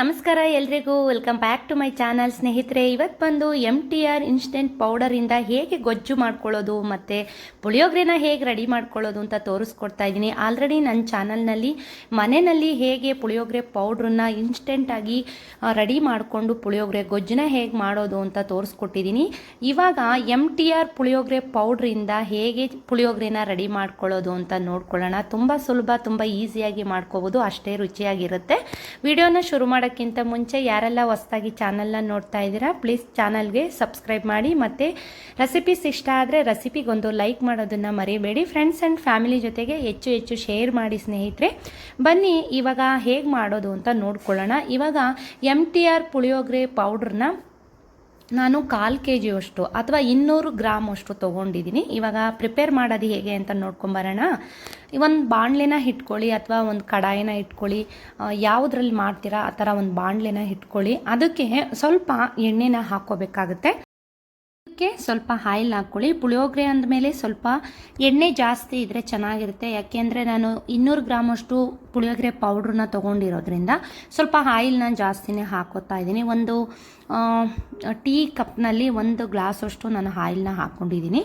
ನಮಸ್ಕಾರ ಎಲ್ರಿಗೂ. Welcome back to my channel ಸ್ನೇಹಿತರೆ ಇವತ್ತು ಬಂದು ಎಂ ಟಿ ಆರ್ ಇನ್ಸ್ಟೆಂಟ್ ಪೌಡರಿಂದ ಹೇಗೆ ಗೊಜ್ಜು ಮಾಡ್ಕೊಳ್ಳೋದು ಮತ್ತು ಪುಳಿಯೋಗರೆನ ಹೇಗೆ ರೆಡಿ ಮಾಡ್ಕೊಳ್ಳೋದು ಅಂತ ತೋರಿಸ್ಕೊಡ್ತಾ ಇದ್ದೀನಿ. ಆಲ್ರೆಡಿ ನನ್ನ ಚಾನಲ್ನಲ್ಲಿ ಮನೆಯಲ್ಲಿ ಹೇಗೆ ಪುಳಿಯೋಗರೆ ಪೌಡ್ರನ್ನ ಇನ್ಸ್ಟೆಂಟಾಗಿ ರೆಡಿ ಮಾಡಿಕೊಂಡು ಪುಳಿಯೋಗರೆ ಗೊಜ್ಜನ್ನ ಹೇಗೆ ಮಾಡೋದು ಅಂತ ತೋರಿಸ್ಕೊಟ್ಟಿದ್ದೀನಿ. ಇವಾಗ ಎಂ ಟಿ ಆರ್ ಪುಳಿಯೋಗರೆ ಪೌಡ್ರಿಂದ ಹೇಗೆ ಪುಳಿಯೋಗರೆನ ರೆಡಿ ಮಾಡ್ಕೊಳ್ಳೋದು ಅಂತ ನೋಡ್ಕೊಳ್ಳೋಣ. ತುಂಬ ಸುಲಭ, ತುಂಬ ಈಸಿಯಾಗಿ ಮಾಡ್ಕೋಬೋದು. ಅಷ್ಟೇ ರುಚಿಯಾಗಿರುತ್ತೆ. ವಿಡಿಯೋನ ಶುರು ಮಾಡೋಕ್ಕಿಂತ ಮುಂಚೆ ಯಾರೆಲ್ಲ ಹೊಸದಾಗಿ ಚಾನಲ್ನ ನೋಡ್ತಾ ಇದ್ದೀರಾ ಪ್ಲೀಸ್ ಚಾನಲ್ಗೆ ಸಬ್ಸ್ಕ್ರೈಬ್ ಮಾಡಿ. ಮತ್ತು ರೆಸಿಪೀಸ್ ಇಷ್ಟ ಆದರೆ ರೆಸಿಪಿಗೊಂದು ಲೈಕ್ ಮಾಡೋದನ್ನು ಮರಿಬೇಡಿ. ಫ್ರೆಂಡ್ಸ್ ಆ್ಯಂಡ್ ಫ್ಯಾಮಿಲಿ ಜೊತೆಗೆ ಹೆಚ್ಚು ಹೆಚ್ಚು ಶೇರ್ ಮಾಡಿ ಸ್ನೇಹಿತರೆ. ಬನ್ನಿ, ಇವಾಗ ಹೇಗೆ ಮಾಡೋದು ಅಂತ ನೋಡ್ಕೊಳ್ಳೋಣ. ಇವಾಗ ಎಂ ಟಿ ಆರ್ ಪುಳಿಯೋಗರೆ ಪೌಡ್ರನ್ನ ನಾನು ಕಾಲು ಕೆ ಜಿಯಷ್ಟು ಅಥವಾ ಇನ್ನೂರು ಗ್ರಾಮ್ ಅಷ್ಟು ತೊಗೊಂಡಿದ್ದೀನಿ. ಇವಾಗ ಪ್ರಿಪೇರ್ ಮಾಡೋದು ಹೇಗೆ ಅಂತ ನೋಡ್ಕೊಂಬರೋಣ. ಒಂದು ಬಾಣಲೆನ ಇಟ್ಕೊಳ್ಳಿ ಅಥವಾ ಒಂದು ಕಡಾಯಿನ ಇಟ್ಕೊಳ್ಳಿ ಯಾವುದ್ರಲ್ಲಿ ಮಾಡ್ತೀರಾ ಆ ಥರ ಒಂದು ಬಾಣಲೆನ ಇಟ್ಕೊಳ್ಳಿ ಅದಕ್ಕೆ ಸ್ವಲ್ಪ ಎಣ್ಣೆನ ಹಾಕ್ಕೋಬೇಕಾಗುತ್ತೆ. ಅದಕ್ಕೆ ಸ್ವಲ್ಪ ಆಯಿಲ್ ಹಾಕ್ಕೊಳ್ಳಿ. ಪುಳಿಯೋಗರೆ ಅಂದಮೇಲೆ ಸ್ವಲ್ಪ ಎಣ್ಣೆ ಜಾಸ್ತಿ ಇದ್ದರೆ ಚೆನ್ನಾಗಿರುತ್ತೆ. ಯಾಕೆಂದರೆ ನಾನು ಇನ್ನೂರು ಗ್ರಾಮಷ್ಟು ಪುಳಿಯೋಗರೆ ಪೌಡ್ರನ್ನ ತೊಗೊಂಡಿರೋದ್ರಿಂದ ಸ್ವಲ್ಪ ಆಯಿಲ್ನ ಜಾಸ್ತಿನೇ ಹಾಕೋತಾ ಇದ್ದೀನಿ. ಒಂದು ಟೀ ಕಪ್ನಲ್ಲಿ ಒಂದು ಗ್ಲಾಸಷ್ಟು ನಾನು ಆಯಿಲ್ನ ಹಾಕ್ಕೊಂಡಿದ್ದೀನಿ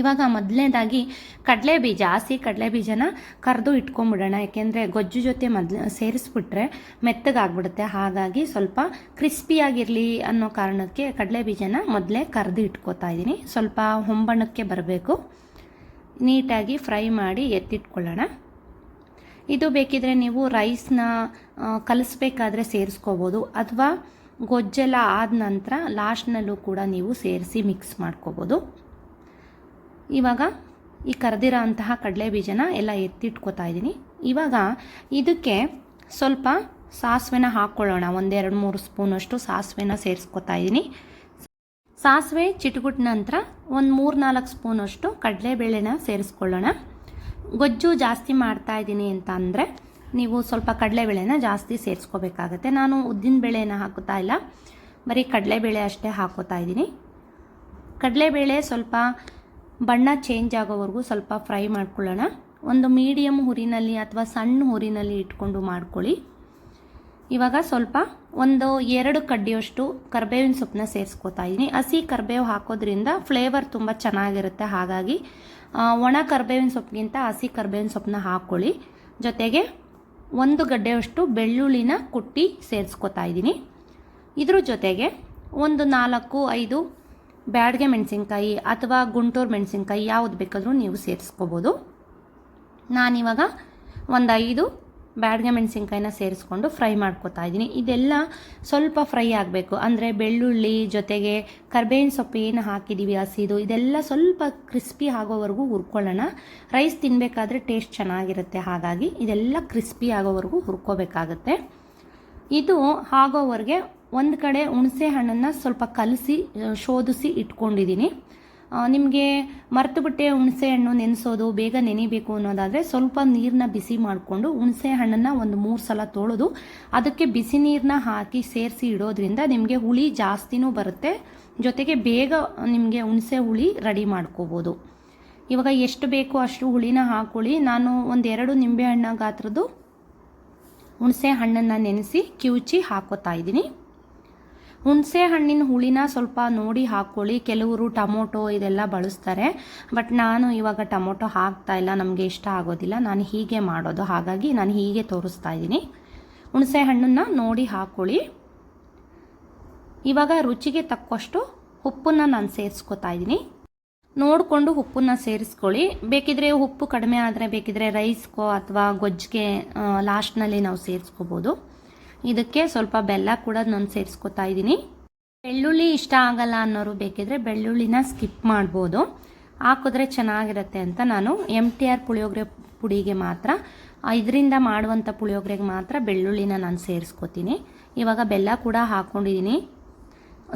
ಇವಾಗ ಮೊದಲನೇದಾಗಿ ಕಡಲೆ ಬೀಜ ಹಸಿ ಕಡಲೆ ಬೀಜನ ಕರೆದು ಇಟ್ಕೊಂಬಿಡೋಣ. ಯಾಕೆಂದರೆ ಗೊಜ್ಜು ಜೊತೆ ಮೊದಲು, ಸೇರಿಸ್ಬಿಟ್ರೆ ಮೆತ್ತಗಾಗ್ಬಿಡುತ್ತೆ. ಹಾಗಾಗಿ ಸ್ವಲ್ಪ ಕ್ರಿಸ್ಪಿಯಾಗಿರಲಿ ಅನ್ನೋ ಕಾರಣಕ್ಕೆ ಕಡಲೆ ಬೀಜನ ಮೊದಲೇ ಕರೆದು ಇಟ್ಕೋತಾ ಇದ್ದೀನಿ. ಸ್ವಲ್ಪ ಹೊಂಬಣಕ್ಕೆ ಬರಬೇಕು. ನೀಟಾಗಿ ಫ್ರೈ ಮಾಡಿ ಎತ್ತಿಟ್ಕೊಳ್ಳೋಣ. ಇದು ಬೇಕಿದ್ರೆ ನೀವು ರೈಸ್ನ ಕಲಿಸ್ಬೇಕಾದ್ರೆ ಸೇರಿಸ್ಕೋಬೋದು. ಅಥವಾ ಗೊಜ್ಜೆಲ್ಲ ಆದ ನಂತರ ಲಾಸ್ಟ್ನಲ್ಲೂ ಕೂಡ ನೀವು ಸೇರಿಸಿ ಮಿಕ್ಸ್ ಮಾಡ್ಕೋಬೋದು. ಇವಾಗ ಈ ಕರೆದಿರೋ ಅಂತಹ ಕಡಲೆ ಬೀಜನ ಎಲ್ಲ ಎತ್ತಿಟ್ಕೋತಾ ಇದ್ದೀನಿ. ಇವಾಗ ಇದಕ್ಕೆ ಸ್ವಲ್ಪ ಸಾಸಿವೆನ ಹಾಕ್ಕೊಳ್ಳೋಣ. ಒಂದೆರಡು ಮೂರು ಸ್ಪೂನಷ್ಟು ಸಾಸಿವೆನ ಸೇರಿಸ್ಕೊತಾ ಇದ್ದೀನಿ. ಸಾಸಿವೆ ಚಿಟುಗುಟ್ ನಂತರ ಒಂದು ಮೂರು ನಾಲ್ಕು ಸ್ಪೂನಷ್ಟು ಕಡಲೆಬೇಳೆನ ಸೇರಿಸ್ಕೊಳ್ಳೋಣ. ಗೊಜ್ಜು ಜಾಸ್ತಿ ಮಾಡ್ತಾ ಇದ್ದೀನಿ ಅಂತ ಅಂದರೆ ನೀವು ಸ್ವಲ್ಪ ಕಡಲೆಬೇಳೆನ ಜಾಸ್ತಿ ಸೇರಿಸ್ಕೋಬೇಕಾಗತ್ತೆ. ನಾನು ಉದ್ದಿನ ಬೇಳೆನ ಹಾಕುತ್ತಾ ಇಲ್ಲ. ಬರೀ ಕಡಲೆಬೇಳೆ ಅಷ್ಟೇ ಹಾಕೋತಾ ಇದ್ದೀನಿ. ಕಡಲೆಬೇಳೆ ಸ್ವಲ್ಪ ಬಣ್ಣ ಚೇಂಜ್ ಆಗೋವರೆಗೂ ಸ್ವಲ್ಪ ಫ್ರೈ ಮಾಡ್ಕೊಳ್ಳೋಣ. ಒಂದು ಮೀಡಿಯಮ್ ಹುರಿನಲ್ಲಿ ಅಥವಾ ಸಣ್ಣ ಹುರಿನಲ್ಲಿ ಇಟ್ಕೊಂಡು ಮಾಡ್ಕೊಳ್ಳಿ. ಇವಾಗ ಸ್ವಲ್ಪ ಒಂದು ಎರಡು ಕಡ್ಡಿಯಷ್ಟು ಕರ್ಬೇವಿನ ಸೊಪ್ಪನ್ನ ಸೇರಿಸ್ಕೊತಾ ಇದ್ದೀನಿ ಹಸಿ ಕರ್ಬೇವು ಹಾಕೋದ್ರಿಂದ ಫ್ಲೇವರ್ ತುಂಬ ಚೆನ್ನಾಗಿರುತ್ತೆ. ಹಾಗಾಗಿ ಒಣ ಕರ್ಬೇವಿನ ಸೊಪ್ಪಿಗಿಂತ ಹಸಿ ಕರ್ಬೇವಿನ ಸೊಪ್ಪನ್ನ ಹಾಕ್ಕೊಳ್ಳಿ ಜೊತೆಗೆ ಒಂದು ಗಡ್ಡೆಯಷ್ಟು ಬೆಳ್ಳುಳ್ಳಿನ ಕುಟ್ಟಿ ಸೇರಿಸ್ಕೊತಾ ಇದ್ದೀನಿ ಇದ್ರ ಜೊತೆಗೆ ಒಂದು ನಾಲ್ಕು, ಐದು ಬ್ಯಾಡಗೆ ಮೆಣಸಿನ್ಕಾಯಿ ಅಥವಾ ಗುಂಟೂರು ಮೆಣಸಿನ್ಕಾಯಿ ಯಾವುದು ಬೇಕಾದರೂ ನೀವು ಸೇರಿಸ್ಕೋಬೋದು. ನಾನಿವಾಗ ಒಂದು ಐದು ಬ್ಯಾಡ್ಗೆ ಮೆಣಸಿನ್ಕಾಯಿನ ಸೇರಿಸ್ಕೊಂಡು ಫ್ರೈ ಮಾಡ್ಕೊತಾ ಇದ್ದೀನಿ. ಇದೆಲ್ಲ ಸ್ವಲ್ಪ ಫ್ರೈ ಆಗಬೇಕು. ಅಂದರೆ ಬೆಳ್ಳುಳ್ಳಿ ಜೊತೆಗೆ ಕರ್ಬೇವಿನ ಸೊಪ್ಪು ಏನು ಹಾಕಿದ್ದೀವಿ, ಹಸಿದು, ಇದೆಲ್ಲ ಸ್ವಲ್ಪ ಕ್ರಿಸ್ಪಿ ಆಗೋವರೆಗೂ ಹುರ್ಕೊಳ್ಳೋಣ. ರೈಸ್ ತಿನ್ನಬೇಕಾದ್ರೆ ಟೇಸ್ಟ್ ಚೆನ್ನಾಗಿರುತ್ತೆ. ಹಾಗಾಗಿ ಇದೆಲ್ಲ ಕ್ರಿಸ್ಪಿ ಆಗೋವರೆಗೂ ಹುರ್ಕೋಬೇಕಾಗತ್ತೆ. ಇದು ಆಗೋವರೆಗೆ ಒಂದು ಕಡೆ ಹುಣಸೆ ಹಣ್ಣನ್ನು ಸ್ವಲ್ಪ ಕಲಸಿ ಶೋಧಿಸಿ ಇಟ್ಕೊಂಡಿದ್ದೀನಿ. ನಿಮಗೆ ಮರೆತು ಬಿಟ್ಟೆ ಹುಣಸೆ ಹಣ್ಣು ನೆನೆಸೋದು, ಬೇಗ ನೆನಿಬೇಕು ಅನ್ನೋದಾದರೆ ಸ್ವಲ್ಪ ನೀರನ್ನ ಬಿಸಿ ಮಾಡಿಕೊಂಡು ಹುಣಸೆ ಹಣ್ಣನ್ನು ಒಂದು ಮೂರು ಸಲ ತೊಳೆದು ಅದಕ್ಕೆ ಬಿಸಿ ನೀರನ್ನ ಹಾಕಿ ಸೇರಿಸಿ ಇಡೋದ್ರಿಂದ ನಿಮಗೆ ಹುಳಿ ಜಾಸ್ತಿನೂ ಬರುತ್ತೆ. ಜೊತೆಗೆ ಬೇಗ ನಿಮಗೆ ಹುಣಸೆ ಹುಳಿ ರೆಡಿ ಮಾಡ್ಕೋಬೋದು. ಇವಾಗ ಎಷ್ಟು ಬೇಕೋ ಅಷ್ಟು ಹುಳಿನ ಹಾಕೊಳ್ಳಿ. ನಾನು ಒಂದೆರಡು ನಿಂಬೆಹಣ್ಣ ಗಾತ್ರದ್ದು ಹುಣಸೆ ಹಣ್ಣನ್ನು ನೆನೆಸಿ ಕಿವುಚಿ ಹಾಕೋತಾ ಇದ್ದೀನಿ. ಹುಣಸೆ ಹಣ್ಣಿನ ಹುಳಿನ ಸ್ವಲ್ಪ ನೋಡಿ ಹಾಕ್ಕೊಳ್ಳಿ ಕೆಲವರು ಟೊಮೊಟೊ ಇದೆಲ್ಲ ಬಳಸ್ತಾರೆ. ಬಟ್ ನಾನು ಇವಾಗ ಟೊಮೊಟೊ ಹಾಕ್ತಾ ಇಲ್ಲ. ನಮಗೆ ಇಷ್ಟ ಆಗೋದಿಲ್ಲ. ನಾನು ಹೀಗೆ ಮಾಡೋದು. ಹಾಗಾಗಿ ನಾನು ಹೀಗೆ ತೋರಿಸ್ತಾ ಇದ್ದೀನಿ. ಹುಣಸೆ ಹಣ್ಣನ್ನು ನೋಡಿ ಹಾಕ್ಕೊಳ್ಳಿ ಇವಾಗ ರುಚಿಗೆ ತಕ್ಕಷ್ಟು ಉಪ್ಪನ್ನು ನಾನು ಸೇರಿಸ್ಕೊತಾ ಇದ್ದೀನಿ. ನೋಡಿಕೊಂಡು ಉಪ್ಪನ್ನ ಸೇರಿಸ್ಕೊಳ್ಳಿ. ಬೇಕಿದ್ರೆ ಉಪ್ಪು ಕಡಿಮೆ ಆದರೆ ಬೇಕಿದ್ರೆ ರೈಸ್ಗೋ ಅಥವಾ ಗೊಜ್ಜಿಗೆ ಲಾಸ್ಟ್ನಲ್ಲಿ ನಾವು ಸೇರಿಸ್ಕೋಬೋದು. ಇದಕ್ಕೆ ಸ್ವಲ್ಪ ಬೆಲ್ಲ ಕೂಡ ನಾನು ಸೇರಿಸ್ಕೊತಾ ಇದ್ದೀನಿ ಬೆಳ್ಳುಳ್ಳಿ ಇಷ್ಟ ಆಗಲ್ಲ ಅನ್ನೋರು ಬೇಕಿದ್ರೆ ಬೆಳ್ಳುಳ್ಳಿನ ಸ್ಕಿಪ್ ಮಾಡ್ಬೋದು. ಹಾಕಿದ್ರೆ ಚೆನ್ನಾಗಿರುತ್ತೆ ಅಂತ ನಾನು ಎಂ ಟಿ ಆರ್ ಪುಳಿಯೋಗರೆ ಪುಡಿಗೆ ಮಾತ್ರ ಇದರಿಂದ ಮಾಡುವಂಥ ಪುಳಿಯೋಗರೆಗೆ ಮಾತ್ರ ಬೆಳ್ಳುಳ್ಳಿನ ನಾನು ಸೇರಿಸ್ಕೊತೀನಿ. ಇವಾಗ ಬೆಲ್ಲ ಕೂಡ ಹಾಕ್ಕೊಂಡಿದ್ದೀನಿ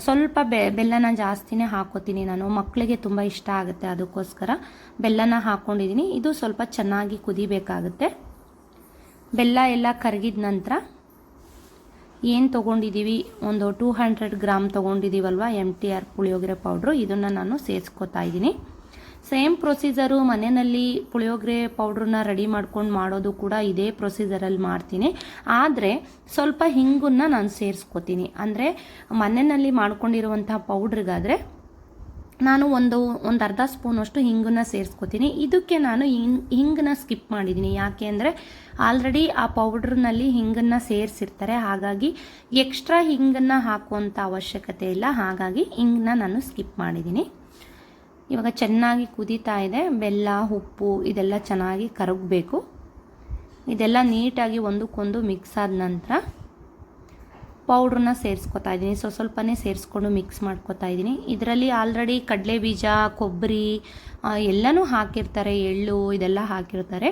ಸ್ವಲ್ಪ ಬೆ, ಬೆಲ್ಲನ ಜಾಸ್ತಿನೇ ಹಾಕೋತೀನಿ ನಾನು. ಮಕ್ಕಳಿಗೆ ತುಂಬ ಇಷ್ಟ ಆಗುತ್ತೆ ಅದಕ್ಕೋಸ್ಕರ ಬೆಲ್ಲನ ಹಾಕ್ಕೊಂಡಿದ್ದೀನಿ ಇದು ಸ್ವಲ್ಪ ಚೆನ್ನಾಗಿ ಕುದಿಬೇಕಾಗುತ್ತೆ. ಬೆಲ್ಲ ಎಲ್ಲ ಕರಗಿದ ನಂತರ ಏನು ತೊಗೊಂಡಿದ್ದೀವಿ ಒಂದು two hundred gram ತೊಗೊಂಡಿದ್ದೀವಲ್ವ M T R puliyogare powder ಇದನ್ನು ನಾನು ಸೇರಿಸ್ಕೊತಾ ಇದ್ದೀನಿ. ಸೇಮ್ ಪ್ರೊಸೀಜರು ಮನೆಯಲ್ಲಿ ಪುಳಿಯೋಗರೆ ಪೌಡ್ರನ್ನ ರೆಡಿ ಮಾಡ್ಕೊಂಡು ಮಾಡೋದು ಕೂಡ ಇದೇ ಪ್ರೊಸೀಜರಲ್ಲಿ ಮಾಡ್ತೀನಿ. ಆದರೆ ಸ್ವಲ್ಪ ಹಿಂಗನ್ನು ನಾನು ಸೇರಿಸ್ಕೋತೀನಿ. ಅಂದರೆ ಮನೆಯಲ್ಲಿ ಮಾಡ್ಕೊಂಡಿರುವಂಥ ಪೌಡ್ರಿಗಾದರೆ ನಾನು ಒಂದು ಒಂದು ಅರ್ಧ ಸ್ಪೂನಷ್ಟು ಹಿಂಗನ್ನ ಸೇರಿಸ್ಕೋತೀನಿ. ಇದಕ್ಕೆ ನಾನು ಹಿಂಗ್, ಹಿಂಗನ್ನ ಸ್ಕಿಪ್ ಮಾಡಿದ್ದೀನಿ ಯಾಕೆ ಅಂದರೆ ಆಲ್ರೆಡಿ ಆ ಪೌಡ್ರ್ನಲ್ಲಿ ಹಿಂಗನ್ನು ಸೇರಿಸಿರ್ತಾರೆ. ಹಾಗಾಗಿ ಎಕ್ಸ್ಟ್ರಾ ಹಿಂಗನ್ನು ಹಾಕುವಂಥ ಅವಶ್ಯಕತೆ ಇಲ್ಲ. ಹಾಗಾಗಿ ಹಿಂಗನ್ನ ನಾನು ಸ್ಕಿಪ್ ಮಾಡಿದ್ದೀನಿ ಇವಾಗ ಚೆನ್ನಾಗಿ ಕುದೀತಾ ಇದೆ. ಬೆಲ್ಲ, ಉಪ್ಪು ಇದೆಲ್ಲ ಚೆನ್ನಾಗಿ ಕರಗಬೇಕು. ಇದೆಲ್ಲ ನೀಟಾಗಿ ಒಂದಕ್ಕೊಂದು ಮಿಕ್ಸ್ ಆದ ನಂತರ ಪೌಡ್ರನ್ನ ಸೇರಿಸ್ಕೊತಾ ಇದ್ದೀನಿ. ಸೊ ಸ್ವಲ್ಪನೇ ಸೇರಿಸ್ಕೊಂಡು ಮಿಕ್ಸ್ ಮಾಡ್ಕೊತಾ ಇದ್ದೀನಿ. ಇದರಲ್ಲಿ ಆಲ್ರೆಡಿ ಕಡಲೆ ಬೀಜ ಕೊಬ್ಬರಿ ಎಲ್ಲನೂ ಹಾಕಿರ್ತಾರೆ. ಎಳ್ಳು ಇದೆಲ್ಲ ಹಾಕಿರ್ತಾರೆ.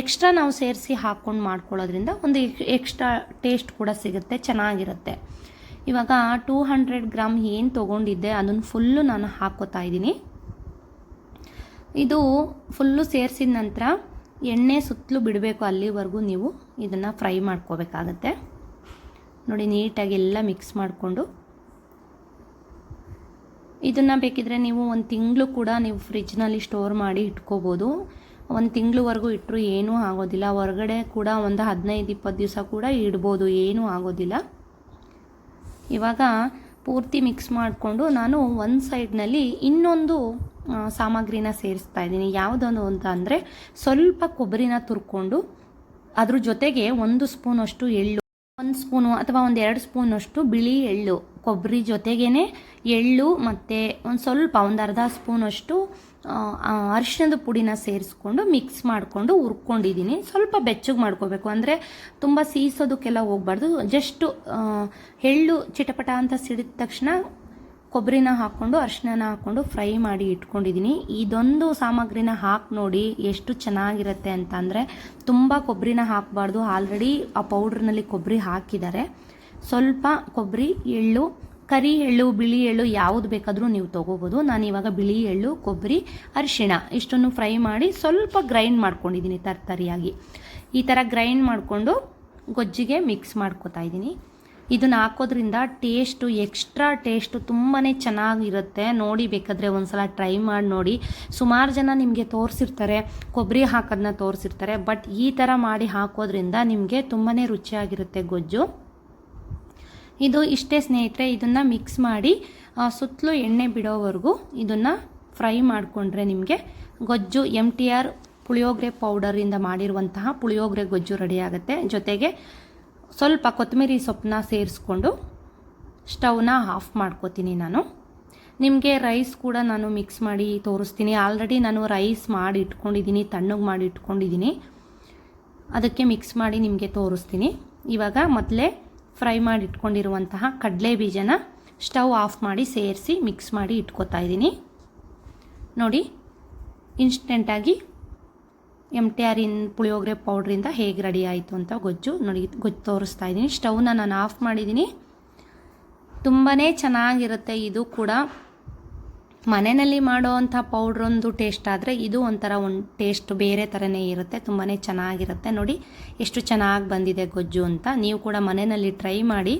ಎಕ್ಸ್ಟ್ರಾ ನಾವು ಸೇರಿಸಿ ಹಾಕ್ಕೊಂಡು ಮಾಡ್ಕೊಳ್ಳೋದ್ರಿಂದ ಒಂದು ಎಕ್ಸ್ಟ್ರಾ ಟೇಸ್ಟ್ ಕೂಡ ಸಿಗುತ್ತೆ. ಚೆನ್ನಾಗಿರುತ್ತೆ. ಇವಾಗ ಟೂ ಹಂಡ್ರೆಡ್ ಗ್ರಾಮ್ ಏನು ತೊಗೊಂಡಿದ್ದೆ ಅದನ್ನು ಫುಲ್ಲು ನಾನು ಹಾಕ್ಕೋತಾ ಇದ್ದೀನಿ. ಇದು ಫುಲ್ಲು ಸೇರಿಸಿದ ನಂತರ ಎಣ್ಣೆ ಸುತ್ತಲೂ ಬಿಡಬೇಕು ಅಲ್ಲಿವರೆಗೂ ನೀವು ಇದನ್ನು ಫ್ರೈ ಮಾಡ್ಕೋಬೇಕಾಗತ್ತೆ. ನೋಡಿ ನೀಟಾಗಿ ಎಲ್ಲ ಮಿಕ್ಸ್ ಮಾಡಿಕೊಂಡು. ಇದನ್ನು ಬೇಕಿದ್ರೆ ನೀವು ಒಂದು ತಿಂಗಳು ಕೂಡ ನೀವು ಫ್ರಿಜ್ನಲ್ಲಿ ಸ್ಟೋರ್ ಮಾಡಿ ಇಟ್ಕೋಬೋದು. ಒಂದು ತಿಂಗಳವರೆಗೂ ಇಟ್ಟರು ಏನೂ ಆಗೋದಿಲ್ಲ. ಹೊರಗಡೆ ಕೂಡ ಒಂದು ಹದಿನೈದು ಇಪ್ಪತ್ತು ದಿವಸ ಕೂಡ ಇಡ್ಬೋದು. ಏನೂ ಆಗೋದಿಲ್ಲ. ಇವಾಗ ಪೂರ್ತಿ ಮಿಕ್ಸ್ ಮಾಡಿಕೊಂಡು ನಾನು ಒಂದು ಸೈಡ್ನಲ್ಲಿ ಇನ್ನೊಂದು ಸಾಮಗ್ರಿನ ಸೇರಿಸ್ತಾ ಇದ್ದೀನಿ. ಯಾವುದೊಂದು ಅಂತ ಅಂದರೆ ಸ್ವಲ್ಪ ಕೊಬ್ಬರಿನ ತುರ್ಕೊಂಡು ಅದ್ರ ಜೊತೆಗೆ ಒಂದು ಸ್ಪೂನಷ್ಟು ಎಳ್ಳು ಒಂದು ಸ್ಪೂನು ಅಥವಾ ಒಂದು ಎರಡು ಸ್ಪೂನಷ್ಟು ಬಿಳಿ ಎಳ್ಳು ಕೊಬ್ಬರಿ ಜೊತೆಗೇ ಎಳ್ಳು ಮತ್ತು ಒಂದು ಸ್ವಲ್ಪ ಒಂದು ಅರ್ಧ ಸ್ಪೂನಷ್ಟು ಅರಿಶಿಣದ ಪುಡಿನ ಸೇರಿಸ್ಕೊಂಡು ಮಿಕ್ಸ್ ಮಾಡಿಕೊಂಡು ಹುರ್ಕೊಂಡಿದ್ದೀನಿ. ಸ್ವಲ್ಪ ಬೆಚ್ಚಗೆ ಮಾಡ್ಕೋಬೇಕು. ಅಂದರೆ ತುಂಬ ಸೀಸೋದಕ್ಕೆಲ್ಲ ಹೋಗ್ಬಾರ್ದು. ಜಸ್ಟು ಎಳ್ಳು ಚಿಟಪಟ ಅಂತ ಸಿಡಿದ ತಕ್ಷಣ ಕೊಬ್ಬರಿನ ಹಾಕ್ಕೊಂಡು ಅರಿಶಿನ ಹಾಕ್ಕೊಂಡು ಫ್ರೈ ಮಾಡಿ ಇಟ್ಕೊಂಡಿದ್ದೀನಿ. ಇದೊಂದು ಸಾಮಗ್ರಿನ ಹಾಕಿ ನೋಡಿ ಎಷ್ಟು ಚೆನ್ನಾಗಿರುತ್ತೆ ಅಂತ ಅಂದರೆ ತುಂಬ ಕೊಬ್ಬರಿನ ಹಾಕಬಾರ್ದು. ಆಲ್ರೆಡಿ ಆ ಪೌಡ್ರ್ನಲ್ಲಿ ಕೊಬ್ಬರಿ ಹಾಕಿದ್ದಾರೆ. ಸ್ವಲ್ಪ ಕೊಬ್ಬರಿ ಎಳ್ಳು, ಕರಿ ಎಳ್ಳು, ಬಿಳಿ ಎಳ್ಳು ಯಾವುದು ಬೇಕಾದರೂ ನೀವು ತೊಗೋಬೋದು. ನಾನು ಇವಾಗ ಬಿಳಿ ಎಳ್ಳು ಕೊಬ್ಬರಿ ಅರಿಶಿಣ ಇಷ್ಟನ್ನು ಫ್ರೈ ಮಾಡಿ ಸ್ವಲ್ಪ ಗ್ರೈಂಡ್ ಮಾಡ್ಕೊಂಡಿದ್ದೀನಿ ತರ್ತರಿಯಾಗಿ ಈ ಥರ ಗ್ರೈಂಡ್ ಮಾಡಿಕೊಂಡು ಗೊಜ್ಜಿಗೆ ಮಿಕ್ಸ್ ಮಾಡ್ಕೊತಾ ಇದ್ದೀನಿ. ಇದನ್ನ ಹಾಕೋದ್ರಿಂದ ಟೇಸ್ಟು ಎಕ್ಸ್ಟ್ರಾ ಟೇಸ್ಟು ತುಂಬಾ ಚೆನ್ನಾಗಿರುತ್ತೆ. ನೋಡಿ, ಬೇಕಾದರೆ ಒಂದ್ಸಲ ಟ್ರೈ ಮಾಡಿ ನೋಡಿ. ಸುಮಾರು ಜನ ನಿಮಗೆ ತೋರಿಸಿರ್ತಾರೆ ಕೊಬ್ಬರಿ ಹಾಕೋದನ್ನ ತೋರಿಸಿರ್ತಾರೆ ಬಟ್ ಈ ಥರ ಮಾಡಿ ಹಾಕೋದ್ರಿಂದ ನಿಮಗೆ ತುಂಬಾ ರುಚಿಯಾಗಿರುತ್ತೆ ಗೊಜ್ಜು. ಇದು ಇಷ್ಟೇ ಸ್ನೇಹಿತರೆ, ಇದನ್ನು ಮಿಕ್ಸ್ ಮಾಡಿ ಸುತ್ತಲೂ ಎಣ್ಣೆ ಬಿಡೋವರೆಗೂ ಇದನ್ನು ಫ್ರೈ ಮಾಡಿಕೊಂಡ್ರೆ ನಿಮಗೆ ಗೊಜ್ಜು ಎಂ ಟಿ ಆರ್ ಪುಳಿಯೋಗರೆ ಪೌಡರಿಂದ ಮಾಡಿರುವಂತಹ ಪುಳಿಯೋಗರೆ ಗೊಜ್ಜು ರೆಡಿಯಾಗುತ್ತೆ ಜೊತೆಗೆ ಸ್ವಲ್ಪ ಕೊತ್ತಂಬರಿ ಸೊಪ್ಪನ್ನ ಸೇರಿಸ್ಕೊಂಡು ಸ್ಟವ್ನ ಆಫ್ ಮಾಡ್ಕೋತೀನಿ ನಾನು. ನಿಮಗೆ ರೈಸ್ ಕೂಡ ನಾನು ಮಿಕ್ಸ್ ಮಾಡಿ ತೋರಿಸ್ತೀನಿ. ಆಲ್ರೆಡಿ ನಾನು ರೈಸ್ ಮಾಡಿ ಇಟ್ಕೊಂಡಿದ್ದೀನಿ, ತಣ್ಣಗೆ ಮಾಡಿ ಇಟ್ಕೊಂಡಿದ್ದೀನಿ. ಅದಕ್ಕೆ ಮಿಕ್ಸ್ ಮಾಡಿ ನಿಮಗೆ ತೋರಿಸ್ತೀನಿ. ಇವಾಗ ಮೊದಲೇ ಫ್ರೈ ಮಾಡಿ ಇಟ್ಕೊಂಡಿರುವಂತಹ ಕಡಲೆ ಬೀಜನ ಸ್ಟವ್ ಆಫ್ ಮಾಡಿ ಸೇರಿಸಿ ಮಿಕ್ಸ್ ಮಾಡಿ ಇಟ್ಕೋತಾ ಇದ್ದೀನಿ. ನೋಡಿ ಇನ್ಸ್ಟೆಂಟಾಗಿ M T R in puliyogare ಪೌಡ್ರಿಂದ ಹೇಗೆ ರೆಡಿ ಆಯಿತು ಅಂತ ಗೊಜ್ಜು ನೋಡಿ, ಗೊಜ್ಜು ತೋರಿಸ್ತಾ ಇದ್ದೀನಿ. ಸ್ಟವ್ನ ನಾನು ಆಫ್ ಮಾಡಿದ್ದೀನಿ. ತುಂಬಾ ಚೆನ್ನಾಗಿರುತ್ತೆ ಇದು ಕೂಡ. ಮನೆಯಲ್ಲಿ ಮಾಡೋವಂಥ ಪೌಡ್ರೊಂದು ಟೇಸ್ಟ್ ಆದರೆ ಇದು ಒಂಥರ ಒಂದು ಟೇಸ್ಟ್ ಬೇರೆ ಥರನೇ ಇರುತ್ತೆ ತುಂಬಾ ಚೆನ್ನಾಗಿರುತ್ತೆ. ನೋಡಿ, ಎಷ್ಟು ಚೆನ್ನಾಗಿ ಬಂದಿದೆ ಗೊಜ್ಜು ಅಂತ. ನೀವು ಕೂಡ ಮನೆಯಲ್ಲಿ ಟ್ರೈ ಮಾಡಿ.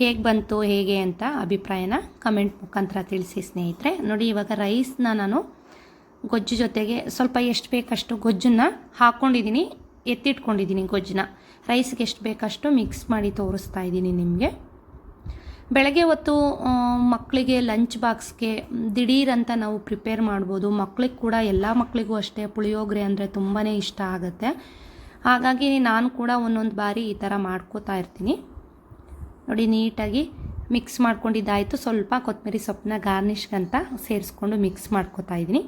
ಹೇಗೆ ಬಂತು, ಹೇಗೆ ಅಂತ ಅಭಿಪ್ರಾಯನ ಕಮೆಂಟ್ ಮುಖಾಂತರ ತಿಳಿಸಿ ಸ್ನೇಹಿತರೆ. ನೋಡಿ, ಇವಾಗ ರೈಸ್ನ ನಾನು ಗೊಜ್ಜು ಜೊತೆಗೆ ಸ್ವಲ್ಪ ಎಷ್ಟು ಬೇಕಷ್ಟು ಗೊಜ್ಜನ್ನ ಹಾಕ್ಕೊಂಡಿದ್ದೀನಿ ಎತ್ತಿಟ್ಕೊಂಡಿದ್ದೀನಿ ಗೊಜ್ಜನ್ನ. ರೈಸ್ಗೆ ಎಷ್ಟು ಬೇಕಷ್ಟು ಮಿಕ್ಸ್ ಮಾಡಿ ತೋರಿಸ್ತಾ ಇದ್ದೀನಿ ನಿಮಗೆ. ಬೆಳಗ್ಗೆ ಹೊತ್ತು ಮಕ್ಕಳಿಗೆ ಲಂಚ್ ಬಾಕ್ಸ್ಗೆ ದಿಢೀರಂತ ನಾವು ಪ್ರಿಪೇರ್ ಮಾಡ್ಬೋದು. ಮಕ್ಳಿಗೆ ಕೂಡ ಎಲ್ಲ ಮಕ್ಕಳಿಗೂ ಅಷ್ಟೇ, ಪುಳಿಯೋಗರೆ ಅಂದರೆ ತುಂಬಾ ಇಷ್ಟ ಆಗುತ್ತೆ. ಹಾಗಾಗಿ ನಾನು ಕೂಡ ಒಂದೊಂದು ಬಾರಿ ಈ ಥರ ಮಾಡ್ಕೋತಾ ಇರ್ತೀನಿ. ನೋಡಿ, ನೀಟಾಗಿ ಮಿಕ್ಸ್ ಮಾಡ್ಕೊಂಡಿದ್ದಾಯಿತು. ಸ್ವಲ್ಪ ಕೊತ್ತಂಬರಿ ಸೊಪ್ಪನ್ನ ಗಾರ್ನಿಷ್ಗಂತ ಸೇರಿಸ್ಕೊಂಡು ಮಿಕ್ಸ್ ಮಾಡ್ಕೋತಾ ಇದ್ದೀನಿ.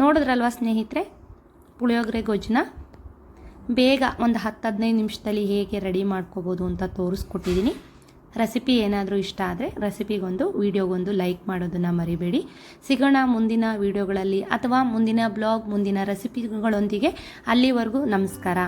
ನೋಡಿದ್ರಲ್ವ ಸ್ನೇಹಿತರೆ? ಪುಳಿಯೋಗರೆ, ಗೊಜ್ಜನ್ನ? ಬೇಗ ಒಂದು ಹತ್ತು ಹದಿನೈದು ನಿಮಿಷದಲ್ಲಿ ಹೇಗೆ ರೆಡಿ ಮಾಡ್ಕೋಬೋದು ಅಂತ ತೋರಿಸ್ಕೊಟ್ಟಿದ್ದೀನಿ. ರೆಸಿಪಿ ಏನಾದರೂ ಇಷ್ಟ ಆದರೆ ರೆಸಿಪಿಗೊಂದು, ವಿಡಿಯೋಗೊಂದು ಲೈಕ್ ಮಾಡೋದನ್ನು ಮರಿಬೇಡಿ. ಸಿಗೋಣ ಮುಂದಿನ ವಿಡಿಯೋಗಳಲ್ಲಿ ಅಥವಾ ಮುಂದಿನ ಬ್ಲಾಗ್, ಮುಂದಿನ ರೆಸಿಪಿಗಳೊಂದಿಗೆ ಅಲ್ಲಿವರೆಗೂ ನಮಸ್ಕಾರ.